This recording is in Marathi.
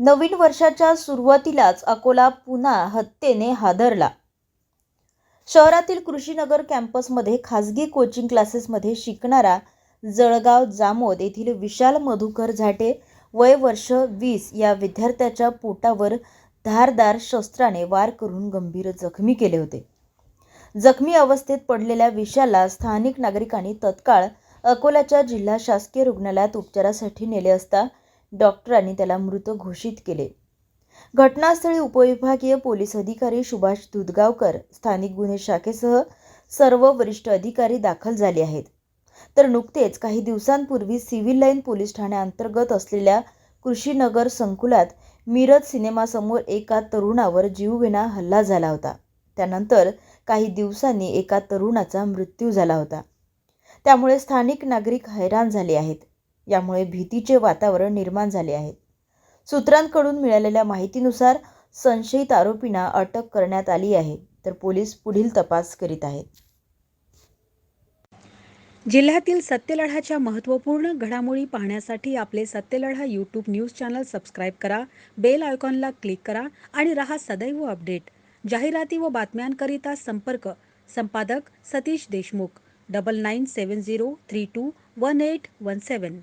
नवीन वर्षाच्या सुरुवातीलाच अकोला पुन्हा हत्येने हादरला. शहरातील कृषीनगर कॅम्पसमध्ये खासगी कोचिंग क्लासेसमध्ये शिकणारा जळगाव जामोद येथील विशाल मधुकर झाटे वय वर्ष वीस या विद्यार्थ्याच्या पोटावर धारदार शस्त्राने वार करून गंभीर जखमी केले होते. जखमी अवस्थेत पडलेल्या विशालला स्थानिक नागरिकांनी तत्काळ अकोल्याच्या जिल्हा शासकीय रुग्णालयात उपचारासाठी नेले असता डॉक्टरांनी त्याला मृत घोषित केले. घटनास्थळी उपविभागीय पोलीस अधिकारी सुभाष दुधगावकर स्थानिक गुन्हे शाखेसह सर्व वरिष्ठ अधिकारी दाखल झाले आहेत. तर नुकतेच काही दिवसांपूर्वी सिव्हिल लाईन पोलीस ठाण्याअंतर्गत असलेल्या कृषीनगर संकुलात मिरज सिनेमासमोर एका तरुणावर जीवघेणा हल्ला झाला होता. त्यानंतर काही दिवसांनी एका तरुणाचा मृत्यू झाला होता. त्यामुळे स्थानिक नागरिक हैराण झाले आहेत. यामुळे भीतीचे वातावरण निर्माण झाले आहे. सूत्रांकडून मिळालेल्या माहितीनुसार संशयित आरोपींना अटक करण्यात आली आहे तर पोलीस पुढील तपास करीत आहेत. जिल्ह्यातील सत्यलढाच्या महत्त्वपूर्ण घडामोडी पाहण्यासाठी आपले Satyaladha YouTube news channel subscribe करा बेल आयकॉनला क्लिक करा आणि रहा सदैव अपडेट जाहिराती व बातम्यांकरिता संपर्क संपादक Satish Deshmukh double nine seven zero three two one eight one seven